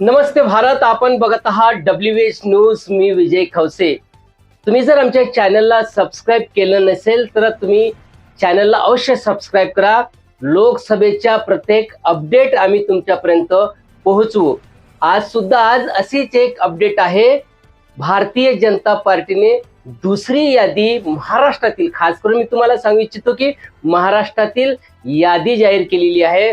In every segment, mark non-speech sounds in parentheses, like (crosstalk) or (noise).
नमस्ते भारत आपण बघत आहात डब्ल्यू एच न्यूज मी विजय खवसे. तुम्ही जर आमच्या चॅनलला सबस्क्राईब केलं नसेल तर तुम्ही चॅनलला अवश्य सबस्क्राईब करा. लोकसभेच्या प्रत्येक अपडेट आम्ही तुमच्यापर्यंत पोहोचवू. आज सुद्धा आज अशीच एक अपडेट आहे. भारतीय जनता पार्टीने दुसरी यादी महाराष्ट्रातील खास करून मी तुम्हाला सांगू इच्छितो की महाराष्ट्रातील यादी जाहीर केलेली आहे.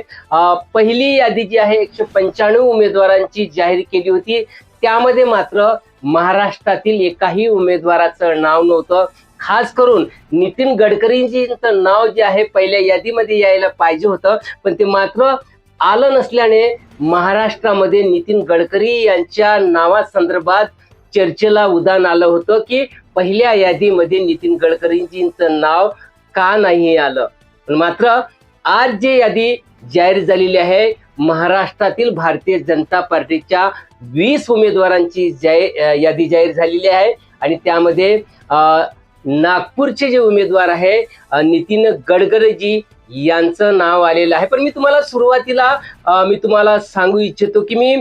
पहिली यादी जी आहे एकशे पंच्याण्णव उमेदवारांची जाहीर केली होती. त्यामध्ये मात्र महाराष्ट्रातील एकाही उमेदवाराचं नाव नव्हतं. खास करून नितीन गडकरींचं नाव जे आहे पहिल्या यादीमध्ये यायला पाहिजे होतं. पण ते मात्र आलं नसल्याने महाराष्ट्रामध्ये नितीन गडकरी यांच्या नावासंदर्भात चर्चेला उदान आलं होतं की पहिल्या यादीमध्ये नितीन गडकरींचं नाव का नाही आलं? पण मात्र आज जे यादी जाहीर झालेली आहे महाराष्ट्रातील भारतीय जनता पार्टीच्या वीस उमेदवारांची जाहीर यादी जाहीर झालेली आहे आणि त्यामध्ये नागपूरचे जे उमेदवार आहे नितीन गडकरीजी यांचं नाव आलेलं आहे. पण मी तुम्हाला सुरुवातीला मी तुम्हाला सांगू इच्छितो की मी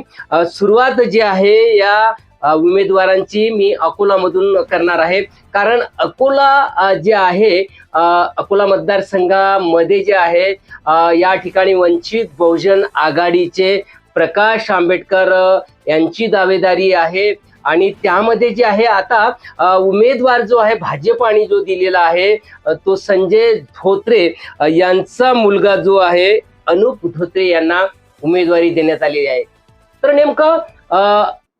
सुरुवात जी आहे या उमेदवारांची मी अकोलामधून करणार आहे. कारण अकोला जे आहे अकोला मतदारसंघामध्ये जे आहे या ठिकाणी वंचित बहुजन आघाडीचे प्रकाश आंबेडकर यांची दावेदारी आहे. आणि त्यामध्ये जे आहे आता उमेदवार जो आहे भाजप आणि जो दिलेला आहे तो संजय धोत्रे यांचा मुलगा जो आहे अनुप धोत्रे यांना उमेदवारी देण्यात आलेली आहे. तर नेमकं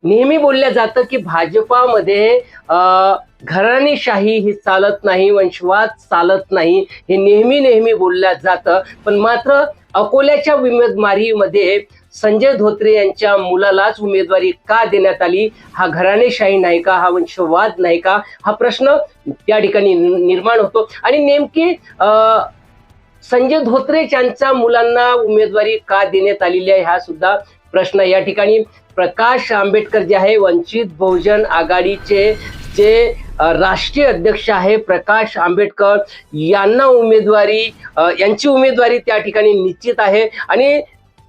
नेहमी बोलल्या जातं की भाजपामध्ये घराणीशाही ही चालत नाही वंशवाद चालत नाही हे नेहमी नेहमी बोलल्या जातं. पण मात्र अकोल्याच्या उमेदवारीमध्ये संजय धोत्रे यांच्या मुलालाच उमेदवारी का देण्यात आली? हा घराणेशाही नाही का? हा वंशवाद नाही का? हा प्रश्न त्या ठिकाणी निर्माण होतो. आणि नेमकी संजय धोत्रे यांच्या मुलांना उमेदवारी का देण्यात आलेली आहे? हा सुद्धा प्रश्न या ठिकाणी. प्रकाश आंबेडकर जे आहे वंचित बहुजन आघाडीचे जे राष्ट्रीय अध्यक्ष आहे प्रकाश आंबेडकर यांना उमेदवारी यांची उमेदवारी त्या ठिकाणी निश्चित आहे. आणि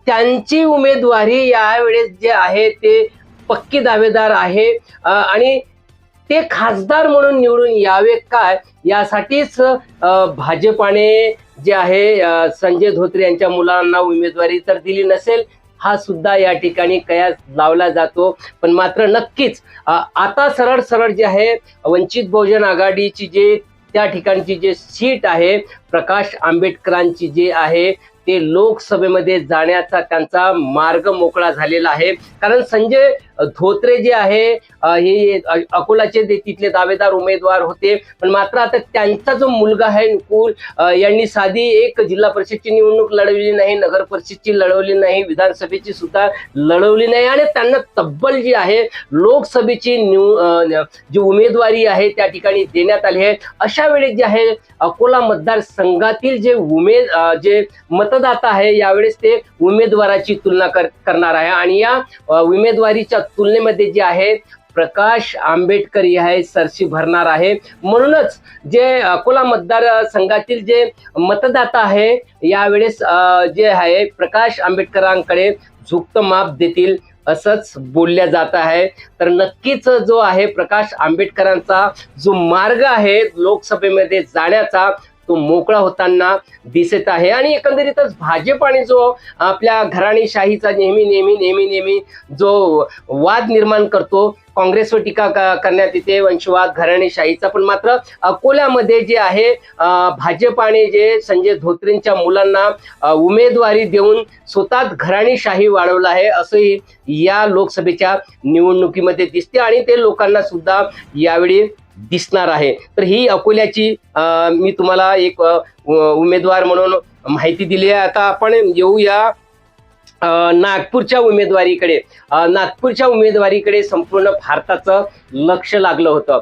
त्यांची उमेदवारी यावेळेस जे आहे ते पक्की दावेदार आहे. आणि ते खासदार म्हणून निवडून यावे काय? यासाठीच भाजपाने जे आहे संजय धोत्रे यांच्या मुलांना उमेदवारी तर दिली नसेल हा सुद्धा या ठिकाणी कयास लावला जातो. पण मात्र नक्कीच आता सरळ सरळ जे आहे वंचित बहुजन आघाडीची जे त्या ठिकाणची जे सीट आहे प्रकाश आंबेडकरांची जे आहे ते लोकसभेमध्ये जाण्याचा त्यांचा मार्ग मोकळा झालेला आहे. कारण संजय धोत्रे जे आहे हे अकोलाचे तिथले दावेदार उमेदवार होते. पण मात्र आता त्यांचा जो मुलगा आहे नुकुल यांनी साधी एक जिल्हा परिषदची निवडणूक लढवली नाही नगर परिषदची लढवली नाही विधानसभेची सुद्धा लढवली नाही. आणि त्यांना तब्बल जी आहे लोकसभेची निव जी उमेदवारी आहे त्या ठिकाणी देण्यात आली आहे. अशा वेळेस जे आहे अकोला मतदारसंघातील जे उमेद जे मतदाता आहे यावेळेस ते उमेदवाराची तुलना कर करणार आहे. आणि या उमेदवारीच्या तुलनेमध्ये जे आहे प्रकाश आंबेडकर हे आहे सरशी भरणार आहे. म्हणूनच जे अकोला मतदारसंघातील जे मतदाता आहे यावेळेस जे आहे प्रकाश आंबेडकरांकडे झुकतं माप देतील असंच बोलल्या जात आहे. तर नक्कीच जो आहे प्रकाश आंबेडकरांचा जो मार्ग आहे लोकसभेमध्ये जाण्याचा तो मोकळा होताना दिसत आहे. आणि एकंदरीतच भाजप आणि जो आपल्या घराणेशाहीचा नेहमी नेहमी नेहमी नेहमी जो वाद निर्माण करतो काँग्रेसवर टीका करण्यात येते. वंशवाद घराणेशाहीचा पण मात्र अकोल्यामध्ये जे आहे भाजपाने भाजप आणि जे संजय धोत्रेंच्या मुलांना उमेदवारी देऊन स्वतःच घराणेशाही वाढवलं आहे असंही या लोकसभेच्या निवडणुकीमध्ये दिसते. आणि ते लोकांना सुद्धा यावेळी दिसणार आहे. तर ही अकोल्याची मी तुम्हाला एक उमेदवार म्हणून माहिती दिली आहे. आता आपण येऊया नागपूरच्या उमेदवारीकडे. नागपूरच्या उमेदवारीकडे संपूर्ण भारताचं लक्ष लागलं होतं.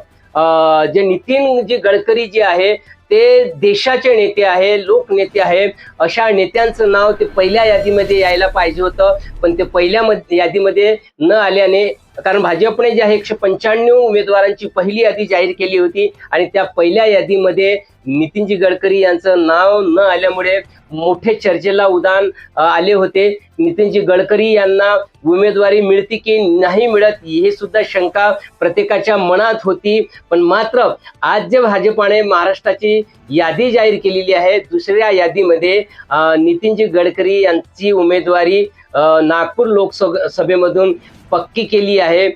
जे नितीन जे गडकरी जे आहे ते देशाचे नेते आहे लोकनेते आहे. अशा नेत्यांचं नाव ते पहिल्या यादीमध्ये यायला पाहिजे होतं. पण ते पहिल्या मध- यादीमध्ये न आल्याने कारण भाजपने जे आहे एकशे पंच्याण्णव उमेदवारांची पहिली यादी जाहीर केली होती आणि त्या पहिल्या यादीमध्ये नितीनजी गडकरी यांचं नाव न आल्यामुळे मोठे चर्चेला उदान आले होते. नितीनजी गडकरी यांना उमेदवारी मिळते की नाही मिळत हे सुद्धा शंका प्रत्येकाच्या मनात होती. पण मात्र आज जे भाजपाने महाराष्ट्राची यादी जाहीर केलेली आहे दुसऱ्या यादीमध्ये नितीनजी गडकरी यांची उमेदवारी नागपूर लोकसभेमधून पक्की केली आहे.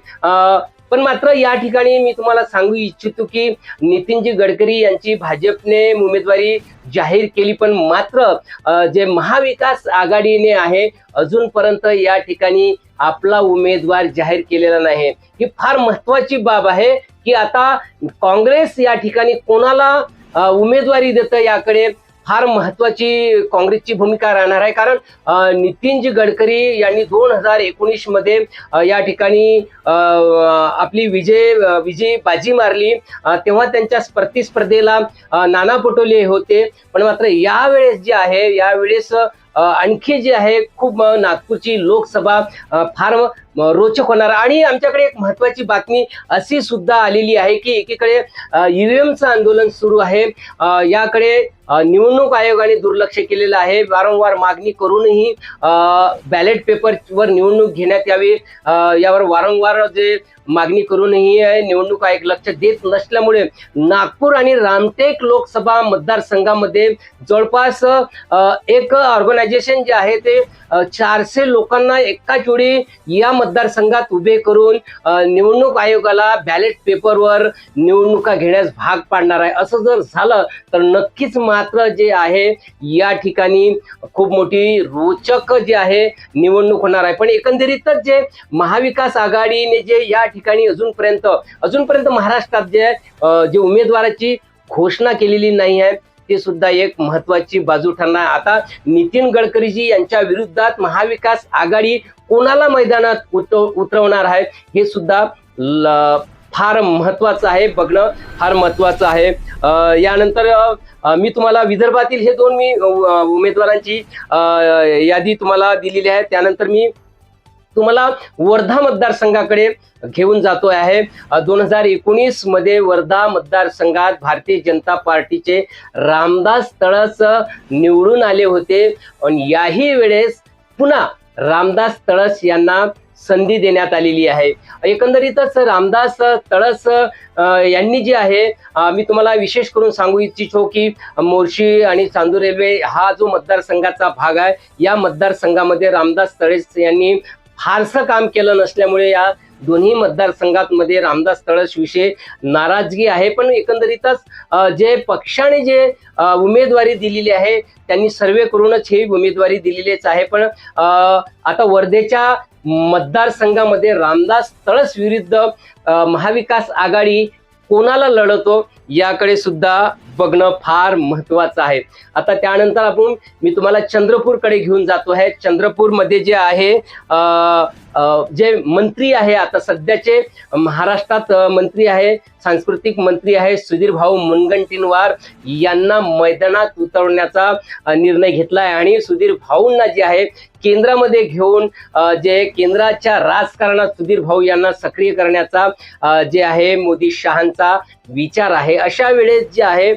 पण मात्र या ठिकाणी मी तुम्हाला सांगू इच्छितो की नितीनजी गडकरी यांची भाजपने उमेदवारी जाहीर केली पण मात्र जे महाविकास आघाडीने आहे अजूनपर्यंत या ठिकाणी आपला उमेदवार जाहीर केलेला नाही. ही फार महत्वाची बाब आहे की आता काँग्रेस या ठिकाणी कोणाला उमेदवारी देतं याकडे फार महत्वाची काँग्रेसची भूमिका राहणार आहे. कारण नितीनजी गडकरी यांनी दोन हजार एकोणीसमध्ये या ठिकाणी आपली विजय विजय विजयी बाजी मारली. तेव्हा त्यांच्या प्रतिस्पर्धेला नाना पटोले होते. पण मात्र यावेळेस जे आहे यावेळेस आणखी जे आहे खूप नागपूरची लोकसभा फार रोचक होणार. आणि आमच्याकडे एक महत्वाची बातमी अशी सुद्धा आलेली आहे की एकीकडे ईव्हीएमचं आंदोलन सुरू आहे. याकडे निवडणूक आयोगाने दुर्लक्ष केलेलं आहे. वारंवार मागणी करूनही बॅलेट पेपरवर निवडणूक घेण्यात यावी. यावर वारंवार जे मागणी करूनही निवडणूक आयोग लक्ष देत नसल्यामुळे नागपूर आणि रामटेक लोकसभा मतदारसंघामध्ये जवळपास एक ऑर्गनायझेशन जे आहे ते चारशे लोकांना एकाच वेळी या मतदारसंघात उभे करून निवडणूक आयोगाला बॅलेट पेपरवर निवडणुका घेण्यास भाग पाडणार आहे. असं जर झालं तर नक्कीच मात्र जे आहे या ठिकाणी खूप मोठी रोचक जे आहे निवडणूक होणार आहे. पण एकंदरीतच जे महाविकास आघाडीने जे या ठिकाणी अजूनपर्यंत अजूनपर्यंत महाराष्ट्रात जे जे उमेदवाराची घोषणा केलेली नाही आहे ते सुद्धा एक महत्वाची बाजू ठरणार आता नितीन गडकरीजी यांच्या विरुद्धात महाविकास आघाडी कोणाला मैदानात उतरव उतरवणार आहे हे सुद्धा ल- फार महत्वाचं आहे. बघणं फार महत्वाचं आहे. यानंतर मी तुम्हाला विदर्भातील हे दोन मी उमेदवारांची यादी तुम्हाला दिलेली आहे. त्यानंतर मी तुम्हाला वर्धा मतदारसंघाकडे घेऊन जातो आहे. दोन हजार एकोणीसमध्ये वर्धा मतदारसंघात भारतीय जनता पार्टीचे रामदास तळस निवडून आले होते. आणि याही वेळेस पुन्हा रामदास तळस यांना संधी देण्यात आलेली आहे. एकंदरीतच रामदास तळस यांनी जे आहे मी तुम्हाला विशेष करून सांगू इच्छितो की मोर्शी आणि चांदूर रेल्वे हा जो मतदारसंघाचा भाग आहे या मतदारसंघामध्ये रामदास तळस यांनी फारसं काम केलं नसल्यामुळे या दोन्ही मतदारसंघांमध्ये रामदास तळस विषयी नाराजगी आहे. पण एकंदरीतच जे पक्षाने जे उमेदवारी दिलेली आहे त्यांनी सर्वे करूनच ही उमेदवारी दिलेलीच आहे. पण आता वर्धेच्या मतदारसंघामध्ये रामदास तळस विरुद्ध महाविकास आघाडी कोणाला लढवतो याकडे सुद्धा बघणं फार महत्वाचं आहे. आता त्यानंतर आपण मी तुम्हाला चंद्रपूरकडे घेऊन जातो आहे. चंद्रपूरमध्ये जे आहे जे मंत्री आहे आता सध्याचे महाराष्ट्रात मंत्री आहे सांस्कृतिक मंत्री आहे सुधीर भाऊ मुनगंटीनवार यांना मैदानात उतरवण्याचा निर्णय घेतला आहे आणि सुधीर भाऊंना जे आहे केंद्रामध्ये घेऊन जे केंद्राच्या राजकारणात सुधीर भाऊ यांना सक्रिय करण्याचा जे आहे मोदी शहांचा विचार आहे. अशा वेळेस जे आहे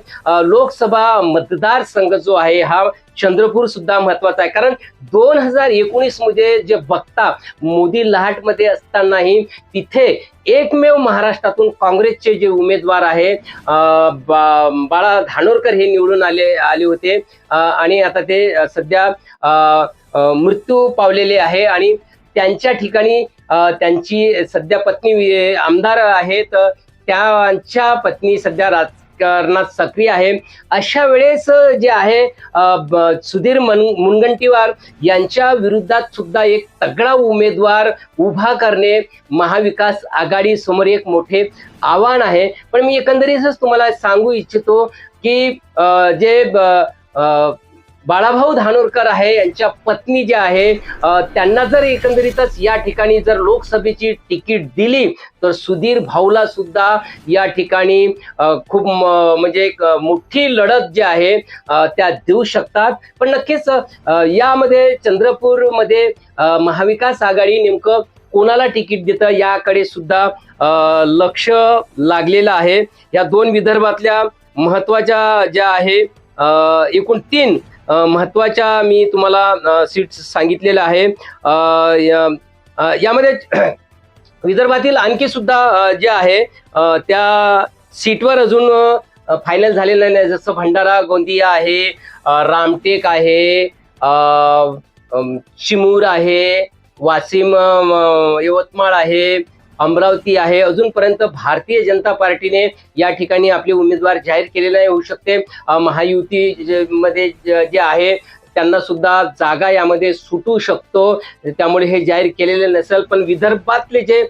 लोकसभा मतदारसंघ जो आहे हा चंद्रपूर सुद्धा महत्त्वाचा आहे. कारण दोन हजार एकोणीसमध्ये जे बघता मोदी लहाटमध्ये असतानाही तिथे एकमेव महाराष्ट्रातून काँग्रेसचे जे उमेदवार आहे बा- बाळा धानोरकर हे निवडून आले आले होते. आणि आता ते सध्या मृत्यू पावलेले आहे आणि त्यांच्या ठिकाणी त्यांची सध्या पत्नी आमदार आहेत. त्यांच्या पत्नी सध्या राज राजकारणात सक्रिय आहे. अशा वेळेस जे आहे सुधीर मन मुनगंटीवार यांच्या विरुद्धात सुद्धा एक तगडा उमेदवार उभा करणे महाविकास आघाडी समोर एक मोठे आव्हान आहे. पण मी एकंदरीतच तुम्हाला सांगू इच्छितो की जे ब- बाळाभाऊ धानोरकर आहे यांच्या पत्नी ज्या आहे त्यांना जर एकंदरीतच या ठिकाणी जर लोकसभेची तिकीट दिली तर सुधीर भाऊला सुद्धा या ठिकाणी खूप म्हणजे एक मोठी लढत जी आहे त्या देऊ शकतात. पण नक्कीच यामध्ये चंद्रपूरमध्ये महाविकास आघाडी नेमकं कोणाला तिकीट देतं याकडे सुद्धा लक्ष लागलेलं आहे. या दोन विदर्भातल्या महत्त्वाच्या ज्या आहे एकूण तीन महत्त्वाच्या महत्त्वाच्या मी तुम्हाला सीट्स सांगितलेल्या आहे. या- यामध्ये (clears throat) विदर्भातील आणखी सुद्धा जे आहे त्या सीटवर अजून फायनल झालेलं नाही. जसं भंडारा गोंदिया आहे रामटेक आहे चिमूर आहे वासिम यवतमाळ आहे अमरावती आहे. अजूनपर्यंत भारतीय जनता पार्टीने या ठिकाणी आपले उमेदवार जाहीर केलेले नाही होऊ शकते. महायुती जे- मध्ये ज- जे आहे त्यांना सुद्धा जागा यामध्ये सुटू शकतो. त्यामुळे हे जाहीर केलेले नसेल पण विदर्भातले जे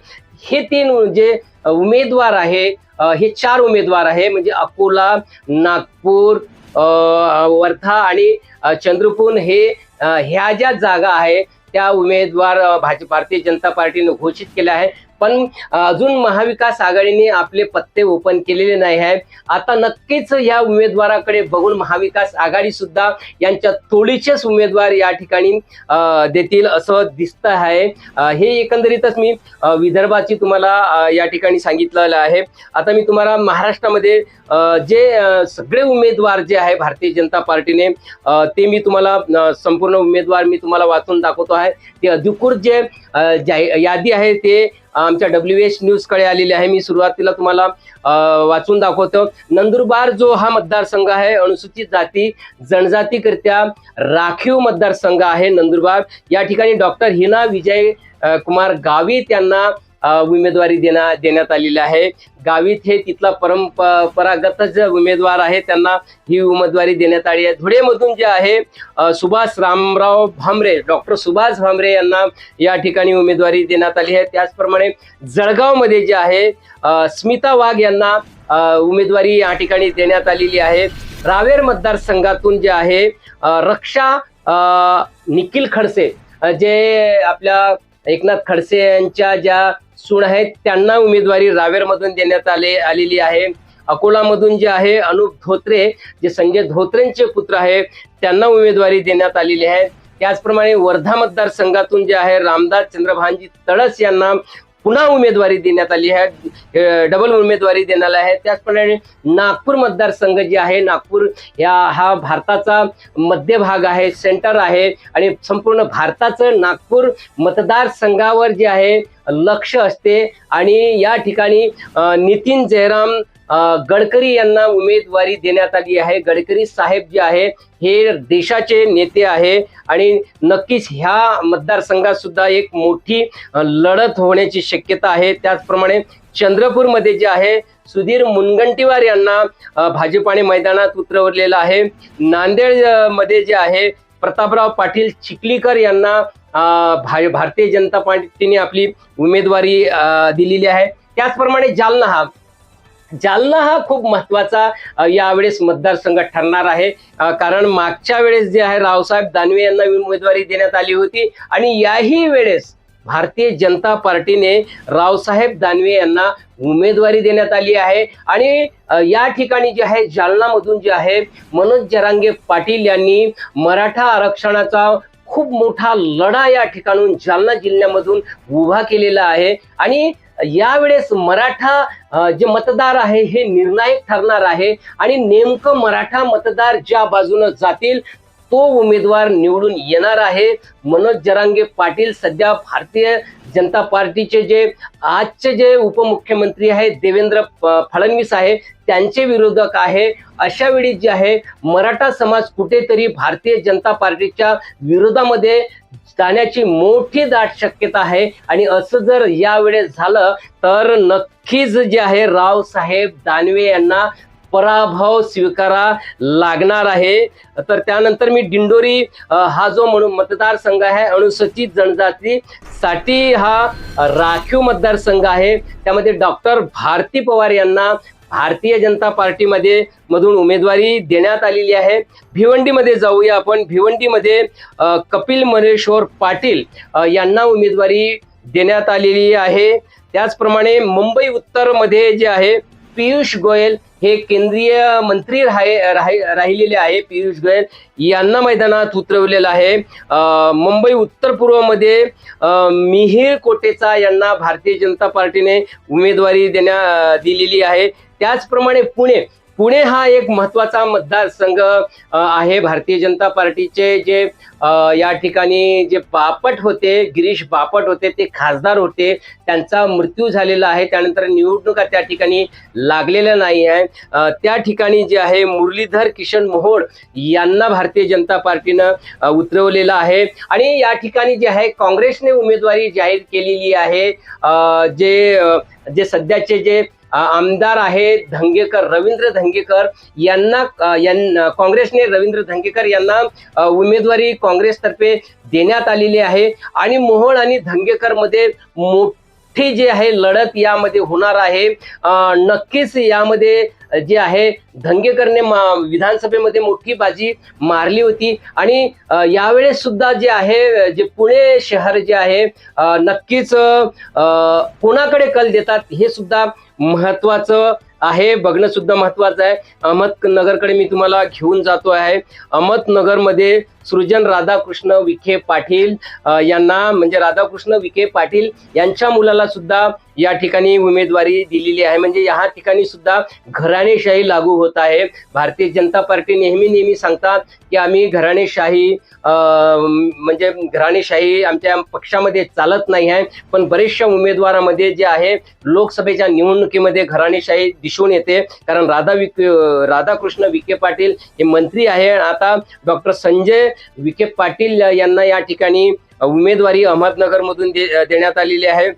हे तीन जे उमेदवार आहे हे चार उमेदवार आहे म्हणजे अकोला नागपूर वर्धा आणि चंद्रपूर हे ह्या ज्या जागा आहे त्या उमेदवार भाजप भारतीय जनता पार्टीने घोषित केल्या आहे पण अजून महाविकास आघाडीने आपले पत्ते ओपन केलेले नाही आहे आता नक्कीच या उमेदवाराकडे बघून महाविकास आघाडी सुद्धा यांच्या तोडीचेच उमेदवार या ठिकाणी देतील असं दिसतं आहे. हे एकंदरीतच मी विदर्भाची तुम्हाला या ठिकाणी सांगितलेलं आहे. आता मी तुम्हाला महाराष्ट्रामध्ये जे सगळे उमेदवार जे आहे भारतीय जनता पार्टीने ते मी तुम्हाला संपूर्ण उमेदवार मी तुम्हाला वाचून दाखवतो आहे. ते अधिकृत जे यादी आहे ते आमच्या डब्ल्यू एच न्यूजकडे आलेली आहे. मी सुरुवातीला तुम्हाला वाचून दाखवतो. नंदुरबार जो हा मतदारसंघ आहे अनुसूचित जाती जनजातीकरित्या राखीव मतदारसंघ आहे नंदुरबार. या ठिकाणी डॉक्टर हिना विजय कुमार गावित यांना उमेदवारी देण्या देण्यात आलेली आहे. गावित हे तिथला परंपरागत जे उमेदवार आहे. त्यांना ही उमेदवारी देण्यात आली आहे. धुळेमधून जे आहे सुभाष रामराव भामरे डॉक्टर सुभाष भामरे यांना या ठिकाणी उमेदवारी देण्यात आली आहे. त्याचप्रमाणे जळगावमध्ये जे आहे स्मिता वाघ यांना उमेदवारी या ठिकाणी देण्यात आलेली आहे. रावेर मतदारसंघातून जे आहे रक्षा निखिल खडसे जे आपल्या एकनाथ खडसे यांच्या ज्या सून आहेत त्यांना उमेदवारी रावेरमधून देण्यात आले आलेली आहे. अकोलामधून जे आहे अनुप धोत्रे जे संजय धोत्रेंचे पुत्र आहे त्यांना उमेदवारी देण्यात आलेली आहे. त्याचप्रमाणे वर्धा मतदारसंघातून जे आहे रामदास चंद्रभानजी तळस यांना पुन्हा उमेदवारी देण्यात आली आहे. डबल उमेदवारी देण्यात आहे. त्याचप्रमाणे नागपूर मतदारसंघ जे आहे नागपूर या हा भारताचा मध्यभाग आहे सेंटर आहे आणि संपूर्ण भारताचं नागपूर मतदारसंघावर जे आहे लक्ष असते. आणि या ठिकाणी नितीन जयराम गडकरी यांना उमेदवारी देण्यात आली आहे. गडकरी साहेब जे आहे हे देशाचे नेते आहे आणि नक्कीच ह्या मतदारसंघात सुद्धा एक मोठी लढत होण्याची शक्यता आहे. त्याचप्रमाणे चंद्रपूरमध्ये जे आहे सुधीर मुनगंटीवार यांना भाजपाने मैदानात उतरवलेलं आहे. नांदेडमध्ये जे आहे प्रतापराव पाटील चिखलीकर यांना भा- भारतीय जनता पार्टीने आपली उमेदवारी दिलेली आहे. त्याचप्रमाणे जालना हा जालना हा खूप महत्त्वाचा यावेळेस मतदारसंघ ठरणार आहे. कारण मागच्या वेळेस जे आहे रावसाहेब दानवे यांना उमेदवारी देण्यात आली होती आणि याही वेळेस भारतीय जनता पार्टीने रावसाहेब दानवे यांना उमेदवारी देण्यात आली आहे. आणि या ठिकाणी जे आहे जालनामधून जे आहे मनोज जरांगे पाटील यांनी मराठा आरक्षणाचा खूप मोठा लढा या ठिकाणून जालना जिल्ह्यामधून उभा केलेला आहे. आणि यावेळेस मराठा जे मतदार आहे हे निर्णायक ठरणार आहे आणि नेमकं मराठा मतदार ज्या बाजूनं जातील तो उमेदवार निवडून येणार आहे. मनोज जरांगे पाटील सध्या भारतीय जनता पार्टीचे जे आजचे जे उपमुख्यमंत्री आहेत देवेंद्र फडणवीस आहे त्यांचे विरोधक आहे. अशा वेळी जे आहे मराठा समाज कुठेतरी भारतीय जनता पार्टीच्या विरोधामध्ये जाण्याची मोठी दाट शक्यता आहे. आणि असं जर यावेळेस झालं तर नक्कीच जे आहे रावसाहेब दानवे यांना पराभव स्वीकारा लागणार आहे. तर त्यानंतर मी दिंडोरी हा जो म्हणून मतदारसंघ आहे अनुसूचित जनजातीसाठी हा राखीव मतदारसंघ आहे. त्यामध्ये डॉक्टर भारती पवार यांना भारतीय जनता पार्टीमध्ये मधून उमेदवारी देण्यात आलेली आहे. भिवंडीमध्ये जाऊया आपण. भिवंडीमध्ये कपिल मरेश्वर पाटील यांना उमेदवारी देण्यात आलेली आहे. त्याचप्रमाणे मुंबई उत्तरमध्ये जे आहे पियुष गोयल हे केंद्रीय मंत्री राहि- राहिलेले आहे. पियुष गोयल यांना मैदानात उतरवलेलं आहे. मुंबई उत्तर पूर्वमध्ये मिहिर कोटेचा यांना भारतीय जनता पार्टीने उमेदवारी देण्या दिलेली आहे. त्याचप्रमाणे पुणे पुणे हा एक महत्त्वाचा मतदारसंघ आहे. भारतीय जनता पार्टीचे जे या ठिकाणी जे बापट होते गिरीश बापट होते ते खासदार होते त्यांचा मृत्यू झालेला आहे. त्यानंतर निवडणुका त्या ठिकाणी लागलेल्या नाही आहे. त्या ठिकाणी जे आहे मुरलीधर किशन मोहोळ यांना भारतीय जनता पार्टीनं उतरवलेलं आहे. आणि या ठिकाणी जे आहे काँग्रेसने उमेदवारी जाहीर केलेली आहे. जे जे सध्याचे जे आमदार आहेत धंगेकर रवींद्र धंगेकर यांना यां- काँग्रेसने रवींद्र धंगेकर यांना उमेदवारी काँग्रेसतर्फे देण्यात आलेली आहे. आणि मोहोळ आणि धंगेकरमध्ये मोठी जी आहे लढत यामध्ये होणार आहे. नक्कीच यामध्ये जे आहे धंगेकरने मा- विधानसभेमध्ये मोठी बाजी मारली होती. आणि यावेळेस सुद्धा जे आहे जे पुणे शहर जे आहे नक्कीच कोणाकडे कल देतात हे सुद्धा महत्वाचं आहे. बघणं सुद्धा महत्वाचं आहे. अहमदनगरकडे मी तुम्हाला घेऊन जातो आहे. अहमदनगरमध्ये सृजन राधाकृष्ण विखे पाटील यांना म्हणजे राधाकृष्ण विखे पाटील यांच्या मुलाला सुद्धा या ठिकाणी उमेदवारी दिलेली आहे. म्हणजे या ठिकाणी सुद्धा घराणेशाही लागू होत आहे. भारतीय जनता पार्टी नेहमी नेहमी सांगतात की आम्ही घराणेशाही म्हणजे घराणेशाही आमच्या पक्षामध्ये चालत नाही आहे. पण बरेचशा उमेदवारामध्ये जे आहे लोकसभेच्या निवडणुकीमध्ये घराणेशाही दिसून येते. कारण राधा विखे राधाकृष्ण विखे पाटील हे मंत्री आहे. आता डॉक्टर संजय विखे पाटील यांना या ठिकाणी उमेदवारी अहमदनगरमधून दे देण्यात आलेली आहे.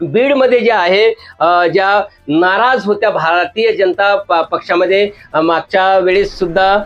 बीडमध्ये जे आहे ज्या नाराज होत्या भारतीय जनता प- पक्षामध्ये मागच्या वेळेस सुद्धा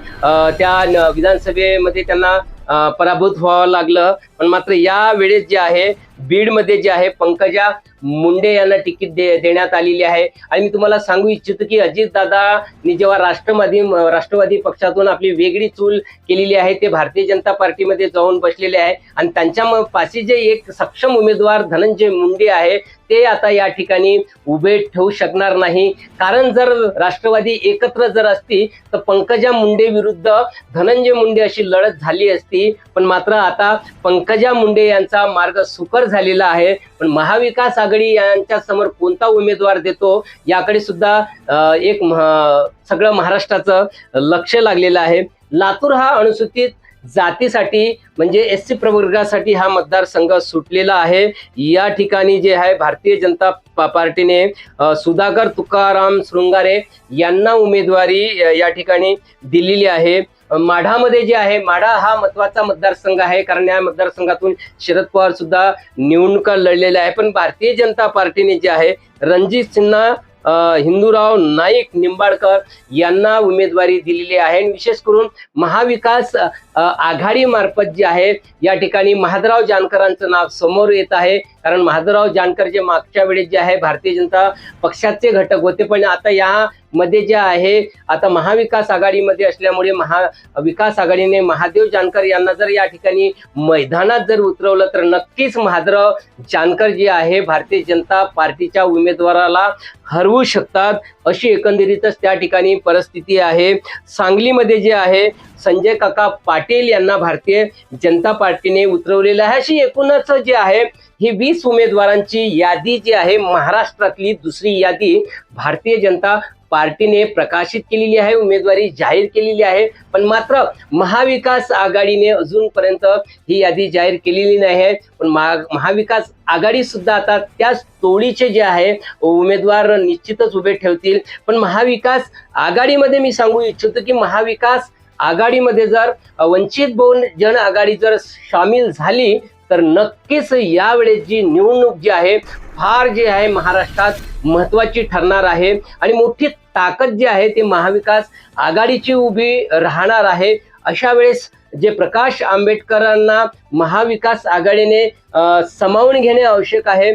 त्या विधानसभेमध्ये त्यांना पराभूत व्हावं लागलं. पण मात्र या वेळेस जे आहे बीडमध्ये जे आहे पंकजा मुंडे यांना तिकीट दे देण्यात आलेली आहे. आणि मी तुम्हाला सांगू इच्छितो की अजितदादांनी जेव्हा राष्ट्रवादी राष्ट्रवादी पक्षातून आपली वेगळी चूल केलेली आहे ते भारतीय जनता पार्टीमध्ये जाऊन बसलेले आहे. आणि त्यांच्या पाशी जे एक सक्षम उमेदवार धनंजय मुंडे आहे ते आता या ठिकाणी उभे ठेवू शकणार नाही. कारण जर राष्ट्रवादी एकत्र जर असती तर पंकजा मुंडे विरुद्ध धनंजय मुंडे अशी लढत झाली असती. पण मात्र आता पंकजा मुंडे यांचा मार्ग सुकर झालेला आहे. पण महाविकास आघाडी यांच्या समोर कोणता उमेदवार देतो याकडे सुद्धा एक महा- सगळं महाराष्ट्राचं लक्ष लागलेलं आहे. लातूर हा अनुसूचित जातीसाठी म्हणजे एस सी प्रवर्गासाठी हा मतदारसंघ सुटलेला आहे. या ठिकाणी जे आहे भारतीय जनता पा- पार्टीने सुधाकर तुकाराम शृंगारे यांना उमेदवारी या ठिकाणी दिलेली आहे. माढामध्ये जे आहे माढा हा महत्त्वाचा मतदारसंघ आहे कारण या मतदारसंघातून शरद पवार सुद्धा निवडणुका लढलेल्या आहे पण भारतीय जनता पार्टीने जे आहे रणजित सिन्हा हिंदूराव नाईक निंबाळकर यांना उमेदवारी दिलेली आहे. आणि विशेष करून महाविकास आघाडीमार्फत जे आहे या ठिकाणी महादराव जानकरांचं नाव समोर येत आहे. कारण महादराव जानकर जे मागच्या वेळेस जे आहे भारतीय जनता पक्षाचे घटक होते. पण आता या मध्ये जे आहे आता महाविकास आघाडीमध्ये असल्यामुळे महा विकास आघाडीने महादेव जानकर यांना जर या ठिकाणी मैदानात जर उतरवलं तर नक्कीच महादेव जानकर जे आहे भारतीय जनता पार्टीच्या उमेदवाराला हरवू शकतात. अशी एकंदरीतच त्या ठिकाणी परिस्थिती आहे. सांगलीमध्ये जे आहे संजय काका पाटील यांना भारतीय जनता पार्टीने उतरवलेलं आहे. अशी एकूणच जे आहे ही वीस उमेदवारांची यादी जी आहे महाराष्ट्रातली दुसरी यादी भारतीय जनता पार्टीने प्रकाशित केलेली आहे उमेदवारी जाहीर केलेली आहे. पण मात्र महाविकास आघाडीने अजूनपर्यंत ही यादी जाहीर केलेली नाही आहे. पण महा- महाविकास आघाडी सुद्धा आता त्याच तोडीचे जे आहे उमेदवार निश्चितच उभे ठेवतील. पण महाविकास आघाडीमध्ये मी सांगू इच्छितो की महाविकास आघाडीमध्ये जर वंचित बहुजन आघाडी जर सामील झाली तर नक्कीच यावेळेस जी निवडणूक जी आहे फार जी आहे महाराष्ट्रात महत्वाची ठरणार आहे. आणि मोठी ताकद जी आहे ती महाविकास आघाडीची उभी राहणार आहे. अशा वेळेस जे प्रकाश आंबेडकरांना महाविकास आघाडीने समावून सामावून घेणे आवश्यक आहे.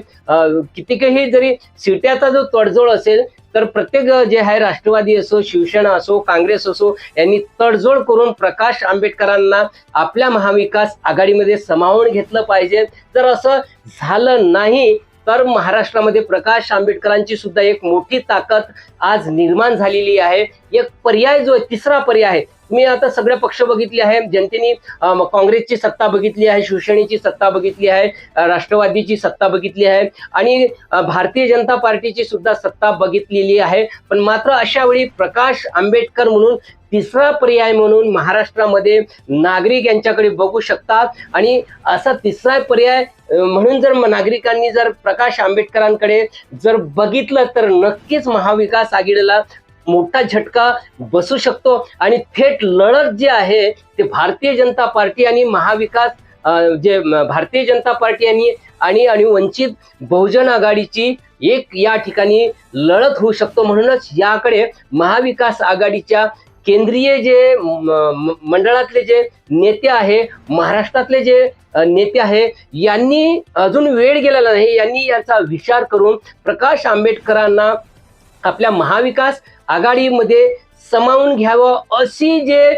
कितीकही जरी सीट्याचा जो तडजोड असेल तर प्रत्येक जे आहे राष्ट्रवादी असो शिवसेना असो काँग्रेस असो यांनी तडजोड करून प्रकाश आंबेडकरांना आपल्या महाविकास आघाडीमध्ये सामावून घेतलं पाहिजे. जर असं झालं नाही तर महाराष्ट्रामध्ये प्रकाश आंबेडकरांची सुद्धा एक मोठी ताकद आज निर्माण झालेली आहे. एक पर्याय जो आहे तिसरा पर्याय आहे. मी आता सगळे पक्ष बघितले आहे. जनतेने काँग्रेसची सत्ता बघितली आहे शिवसेनेची सत्ता बघितली आहे राष्ट्रवादीची सत्ता बघितली आहे आणि भारतीय जनता पार्टीची सुद्धा सत्ता बघितलेली आहे. पण मात्र अशा वेळी प्रकाश आंबेडकर म्हणून तिसरा पर्याय म्हणून महाराष्ट्रामध्ये नागरिक यांच्याकडे बघू शकतात. आणि असा तिसरा पर्याय म्हणून जर नागरिकांनी जर प्रकाश आंबेडकरांकडे जर बघितलं तर नक्कीच महाविकास आघाडीला मोठा झटका बसू शकतो. आणि थेट लढत जी आहे ते भारतीय जनता पार्टी आणि महाविकास जे भारतीय जनता पार्टी आणि आणि आणि वंचित बहुजन आघाडीची एक या ठिकाणी लढत होऊ शकतो. म्हणूनच याकडे महाविकास आघाडीच्या केंद्रीय जे म- मंडळातले जे नेते आहे महाराष्ट्रातले जे नेते आहे यांनी अजून वेळ गेलेला नाही. यांनी याचा विचार करून प्रकाश आंबेडकरांना आपल्या महाविकास आघाडीमध्ये समावून घ्यावं अशी जे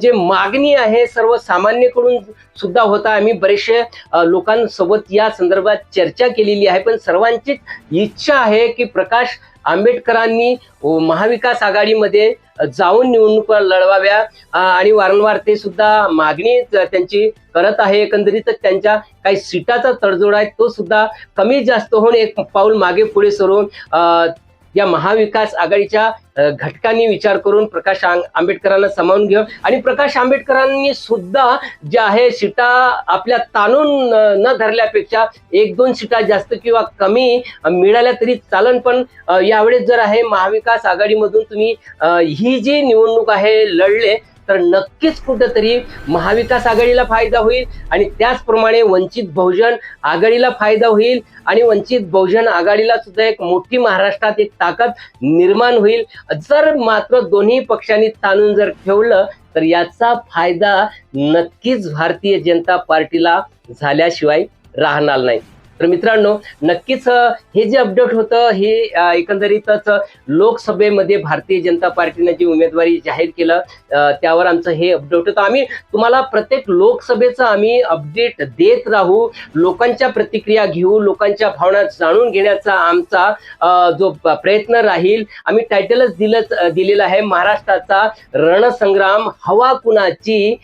जे मागणी आहे सर्वसामान्यकडून सुद्धा होता. आम्ही बरेचसे लोकांसोबत या संदर्भात चर्चा केलेली आहे. पण सर्वांचीच इच्छा आहे की प्रकाश आंबेडकरांनी महाविकास आघाडीमध्ये जाऊन निवडणुका लढवाव्या आणि वारंवार ते सुद्धा मागणी त्यांची करत आहे. एकंदरीतच त्यांच्या काही सीटाचा तडजोड आहे तो सुद्धा कमी जास्त होऊन एक पाऊल मागे पुढे सरून या महाविकास आघाडीच्या घटकांनी विचार करून प्रकाश आं- आंबेडकरांना सामावून घेऊ आणि प्रकाश आंबेडकरांनी सुद्धा ज्या आहे सीटा आपल्या ताणून न धरल्यापेक्षा एक दोन सीटा जास्त किंवा कमी मिळाल्या तरी चालन. पण यावेळेस जर आहे महाविकास आघाडीमधून तुम्ही ही जी निवडणूक आहे लढले तर नक्कीच कुठंतरी महाविकास आघाडीला फायदा होईल आणि त्याचप्रमाणे वंचित बहुजन आघाडीला फायदा होईल आणि वंचित बहुजन आघाडीला सुद्धा एक मोठी महाराष्ट्रात एक ताकद निर्माण होईल. जर मात्र दोन्ही पक्षांनी ताणून जर ठेवलं तर याचा फायदा नक्कीच भारतीय जनता पार्टीला झाल्याशिवाय राहणार नाही. तर मित्रांनो नक्कीच हे जे अपडेट होतं हे एकंदरीतच लोकसभेमध्ये भारतीय जनता पार्टीने जी उमेदवारी जाहीर केलं त्यावर आमचं हे अपडेट होतं. आम्ही तुम्हाला प्रत्येक लोकसभेचं आम्ही अपडेट देत राहू लोकांच्या प्रतिक्रिया घेऊ लोकांच्या भावना जाणून घेण्याचा आमचा जो प्रयत्न राहील. आम्ही टायटलच दिलंच दिलेलं आहे महाराष्ट्राचा रणसंग्राम हवा कुणाची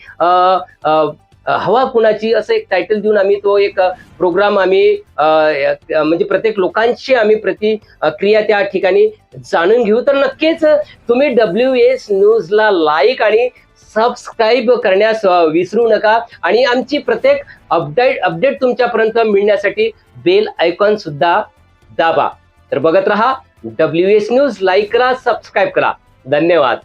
हवा कुणाची असं एक टायटल देऊन आम्ही तो एक प्रोग्राम आम्ही म्हणजे प्रत्येक लोकांची आम्ही प्रति क्रिया त्या ठिकाणी जाणून घेऊ. तर नक्कीच तुम्ही डब्ल्यू एस न्यूजला लाईक आणि सबस्क्राईब करण्यास विसरू नका. आणि आमची प्रत्येक अपडेट अपडेट तुमच्यापर्यंत मिळण्यासाठी बेल आयकॉन सुद्धा दाबा. तर बघत रहा डब्ल्यू एस न्यूज लाईक करा सबस्क्राईब करा. धन्यवाद.